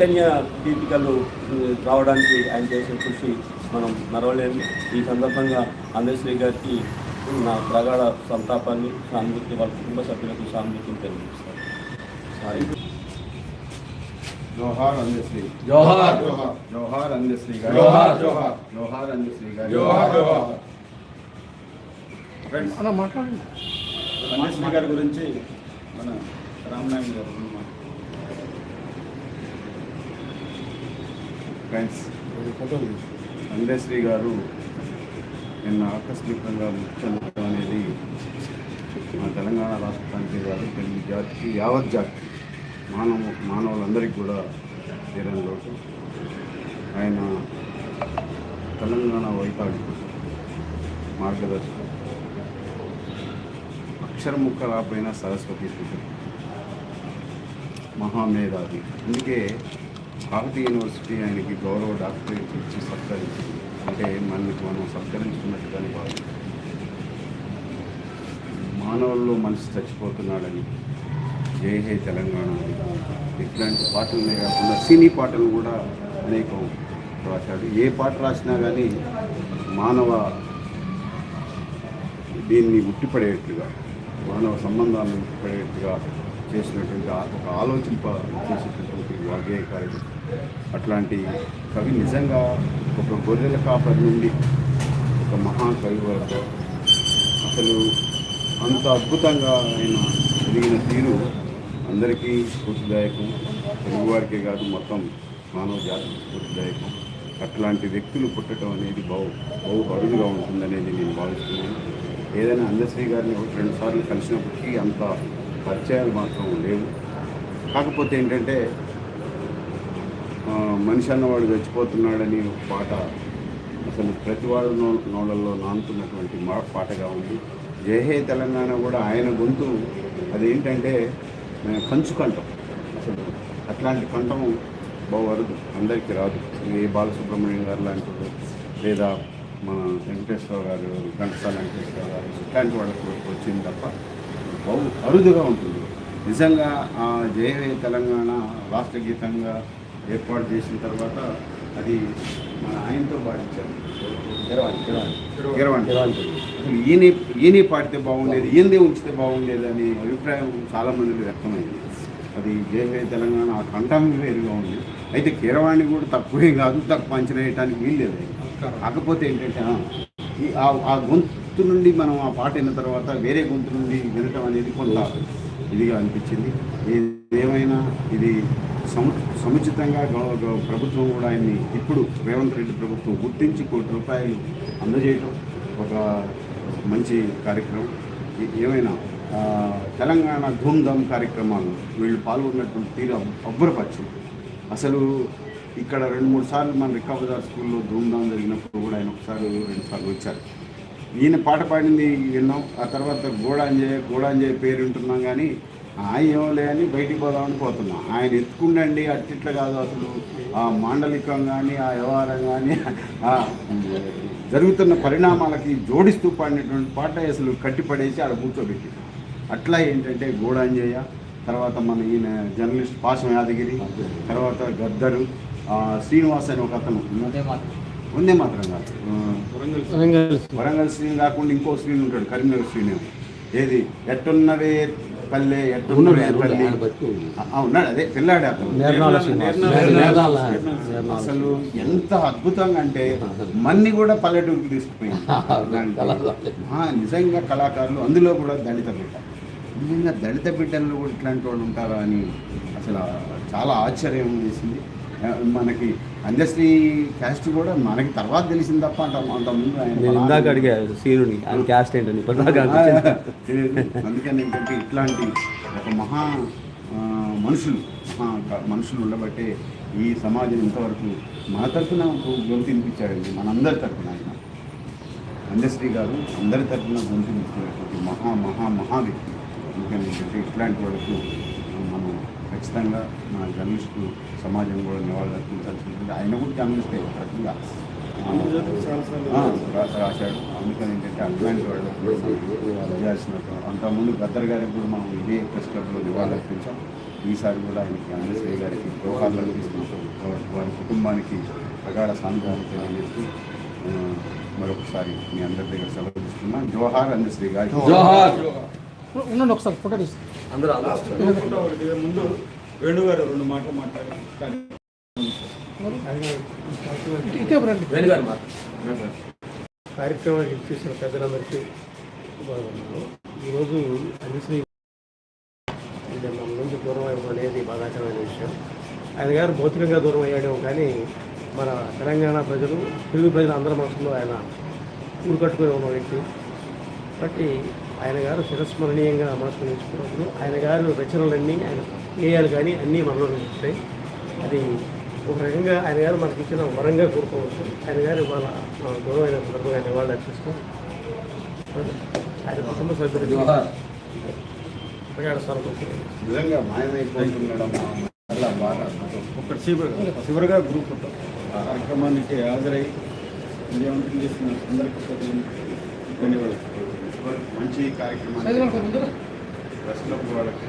చైతన్య దీపికలు రావడానికి ఆయన చేసిన కృషి మనం మరవలేము. ఈ సందర్భంగా అందశ్రీ గారికి నా ప్రగాఢ సంతాపాన్ని సానుభూతి వాళ్ళ కుటుంబ సభ్యులకు సానుభూతిని తెలియజేస్తాను. సారీ. జోహార్ అందశ్రీ జోహార్. జోహార్. జోహార్ అందశ్రీ గారు. జోహార్. జోహార్. జోహార్ అందశ్రీ గారు. జోహార్, జోహార్. ఫ్రెండ్స్ అలా మాట్లాడండి. అందశ్రీ గారి గురించి మన రామనాయుడు గారు ఫ్రెండ్స్ అందశ్రీ గారు నిన్న ఆకస్మికంగా మృతి చెందడం అనేది మన తెలంగాణ రాష్ట్రానికి కాదు తెలుగు జాతికి యావత్ జాతి మానవ మానవులందరికీ కూడా తీరని లోటు ఆయన తెలంగాణ వైతాళికుడు మార్గదర్శకుడు అక్షర సరస్వతి మహామేధావి. అందుకే భారతీయ యూనివర్సిటీ ఆయనకి గౌరవ డాక్టరేట్ ఇచ్చి సత్కరించింది అంటే మనకి మనం సత్కరించుకున్నట్టుగానే భావించాలి మానవుల్లో మనిషి చచ్చిపోతున్నాడని జై హే తెలంగాణ ఇట్లాంటి పాటలనే కాకుండా సినీ పాటలు కూడా అనేకం రాశాడు ఏ పాట రాసినా కానీ మానవ దీన్ని ఉట్టిపడేట్టుగా మానవ సంబంధాలను ఉట్టిపడేట్టుగా చేసినటువంటి ఒక ఆలోచింప చేసేటటువంటి వాగ్గేయకారుడు అట్లాంటి కవి నిజంగా ఒక గొర్రెల కాపరి నుండి ఒక మహాకవి వరకు అసలు అంత అద్భుతంగా ఆయన ఎదిగిన తీరు అందరికీ స్ఫూర్తిదాయకం తెలుగువారికే కాదు మొత్తం మానవ జాతికి స్ఫూర్తిదాయకం. అట్లాంటి వ్యక్తులు పుట్టడం అనేది బహు బహు అరుదుగా ఉంటుందనేది నేను భావిస్తున్నాను. ఏదైనా అందశ్రీ గారిని ఒకటి రెండు సార్లు కలిసినప్పటికీ అంత పరిచయాలు మాత్రం లేవు. కాకపోతే ఏంటంటే మనిషి అన్నవాడు చచ్చిపోతున్నాడని పాట అసలు ప్రతి వాడు నో నోళ్ళల్లో నానుతున్నటువంటి మా పాటగా ఉంది. జయహే తెలంగాణ కూడా ఆయన గొంతు అదేంటంటే కంచు కంఠం. అసలు అట్లాంటి కంఠం బహు అరుదు అందరికీ రాదు. ఏ బాలసుబ్రహ్మణ్యం గారు లాంటి లేదా మన వెంకటేశ్వర గారు ఘంటసాల వెంకటేశ్వర గారు ఇట్లాంటి వాళ్ళకు వచ్చింది తప్ప బహు అరుదుగా ఉంటుంది. నిజంగా ఆ జయహే తెలంగాణ రాష్ట్ర గీతంగా ఏర్పాటు చేసిన తర్వాత అది మన ఆయనతో పాటించారు అసలు ఈయన ఈయనే పాడితే బాగుండేది ఈయనదే ఉంచితే బాగుండేది అనే అభిప్రాయం చాలా మందికి వ్యక్తమైంది. అది జయహే తెలంగాణ ఆ కంఠం వేరుగా ఉంది. అయితే కీరవాణి కూడా తక్కువే కాదు తక్కువ అంచనా వేయటానికి వీల్లేదు కాకపోతే ఏంటంటే ఆ, ఈ ఆ- ఆ గొంతు నుండి మనం ఆ పాట విన్న తర్వాత వేరే గొంతు నుండి వినటం అనేది కొంత ఇదిగా అనిపించింది. ఏమైనా ఇది సము సముచితంగా ప్రభుత్వం కూడా ఆయన్ని ఇప్పుడు రేవంత్ రెడ్డి ప్రభుత్వం గుర్తించి కోటి రూపాయలు అందజేయటం ఒక మంచి కార్యక్రమం. ఏమైనా తెలంగాణ ధూమ్ధామ్ కార్యక్రమాలు వీళ్ళు పాల్గొన్నటువంటి తీరు అబ్- అబ్బురపరిచింది. అసలు ఇక్కడ రెండు మూడు సార్లు మన రికాబజార్ స్కూల్లో ధూమ్ధామ్ జరిగినప్పుడు కూడా ఆయన ఒకసారి రెండు సార్లు వచ్చారు. ఈయన పాట పాడింది విన్నాం. ఆ తర్వాత గోడాంజయ్ గోడాంజయ్ పేరు వింటున్నాం కానీ ఆయన ఏమోలే అని బయటికి పోదామని పోతున్నాం. ఆయన ఎత్తుకుండండి అట్టిట్లా కాదు అసలు. ఆ మాండలికం కానీ ఆ వ్యవహారం కానీ ఆ జరుగుతున్న పరిణామాలకి జోడిస్తూ పాడినటువంటి పాట అసలు కట్టిపడేసి ఆడ కూర్చోబెట్టి అట్లా ఏంటంటే గోడాంజయ్య తర్వాత మన ఈయన జర్నలిస్ట్ పాశం యాదగిరి తర్వాత గద్దరు శ్రీనివాస్ అని ఒక అతను. ఉందే మాత్రం కాదు. వరంగల్ శ్రీని కాకుండా ఇంకో శ్రీని ఉంటాడు కరీంనగర్ శ్రీని ఏది? ఎట్టున్నవే పల్లె ఎట్టున్నవే పల్లె. అదే పిల్లాడే అతను. అసలు ఎంత అద్భుతంగా అంటే మన్ని కూడా పల్లెటూరుకి తీసుకుపోయింది. నిజంగా కళాకారులు అందులో కూడా దళిత బిడ్డ. నిజంగా దళిత బిడ్డల్లో కూడా ఇట్లాంటి వాళ్ళు ఉంటారా అని అసలు చాలా ఆశ్చర్యం వేసింది. ఆ, మనకి అందశ్రీ క్యాస్ట్ కూడా మనకి తర్వాత తెలిసింది తప్ప అంత ఆయన నేను ఇందాక అడిగా సీనుని ఆయన క్యాస్ట్ ఏంటని. అందుకని ఏంటంటే ఇట్లాంటి ఒక మహా మనుషులు మనుషులు ఉండబట్టే ఈ సమాజం ఇంతవరకు మన తరఫున గొంతు వినిపించాడండి మనందరి తరఫున ఆయన. అందశ్రీ గారు అందరి తరఫున గొంతు వినిపించినటువంటి మహా మహా మహా వ్యక్తి. అందుకని ఏంటంటే ఇట్లాంటి వాళ్ళకు మనం ఖచ్చితంగా మన జర్నలిస్టు సమాజం కూడా నివాళులు ఆయన కూడా జర్నలిస్టే ఒక రకంగా. రాశాడు. అందుకని ఏంటంటే అట్లాంటి వాళ్ళు చేయాల్సిన అంతకుముందు గద్దర్ గారికి కూడా మనం ఇదే ప్రెస్ క్లబ్లో నివాళులు అర్పించాం ఈసారి కూడా ఆయనకి అందశ్రీ గారికి గృహాల్లో అర్పిస్తున్నాం. వారి కుటుంబానికి ప్రగాఢ సానుభూతి తెలియజేస్తూ మరొకసారి మీ అందరి దగ్గర సెలవు తీసుకున్నాం జోహార్ అందశ్రీ గారి ఉండండి ఒకసారి ఫోటో తీస్తాను అందరూ ముందు వేణుగారు రెండు. మాటలు మాట్లాడారు కార్యక్రమానికి ఇచ్చేసిన పెద్దలందరికీ ఈరోజు అనిశ్రీ మన నుంచి దూరం అవ్వడం అనేది బాధాకరమైన విషయం. ఆయన గారు భౌతికంగా దూరం అయ్యాడేమో కానీ మన తెలంగాణ ప్రజలు తెలుగు ప్రజలు అందరి మనసులో ఆయన ఊరు కట్టుకుని ఉన్న వ్యక్తి. కాబట్టి ఆయన గారు చిరస్మరణీయంగా మనసు నిలుచుకున్నప్పుడు ఆయన గారు రచనలన్నీ ఆయన గేయాలు కానీ అన్నీ మనలో ఉంటాయి అది ఒక రకంగా ఆయన గారు మనకి ఇచ్చిన వరంగా కోరుకోవచ్చు. ఆయన గారు వాళ్ళ గౌరవమైన సందర్భంగా ఆయన వాళ్ళు అర్పిస్తాం ఆయన కుటుంబ స్వరూపం నిజంగా మాయమైపోతుండడం చాలా బాగా ఒక చివరి చివరిగా గ్రూప్ కార్యక్రమానికి హాజరై విజయవంతం చేసిన అందరికీ ధన్యవాదాలు. మంచి కార్యక్రమాన్ని వాళ్ళకి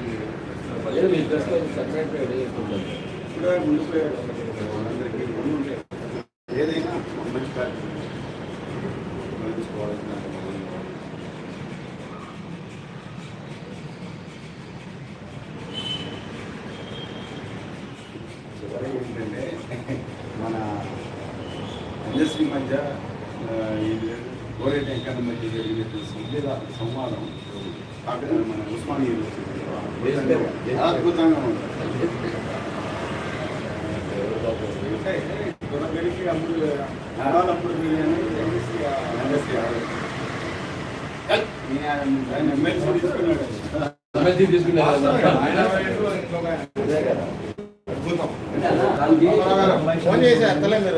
కూడా ముందుకు వాళ్ళందరికీ ఏదైనా మంచి కార్యక్రమం చివరి ఏంటంటే మన ఇండస్ట్రీ మధ్య ఇది గోరేట వెంకన్న మధ్య జరిగినటువంటి సంవేద సంవాదం కాకినాడ మన ఉస్మానియా అద్భుతంగా ఉంటుంది దొరకడికి తీసుకున్నాడు తీసుకున్నారు ఫోన్ చేసి అత్తలే మీరు.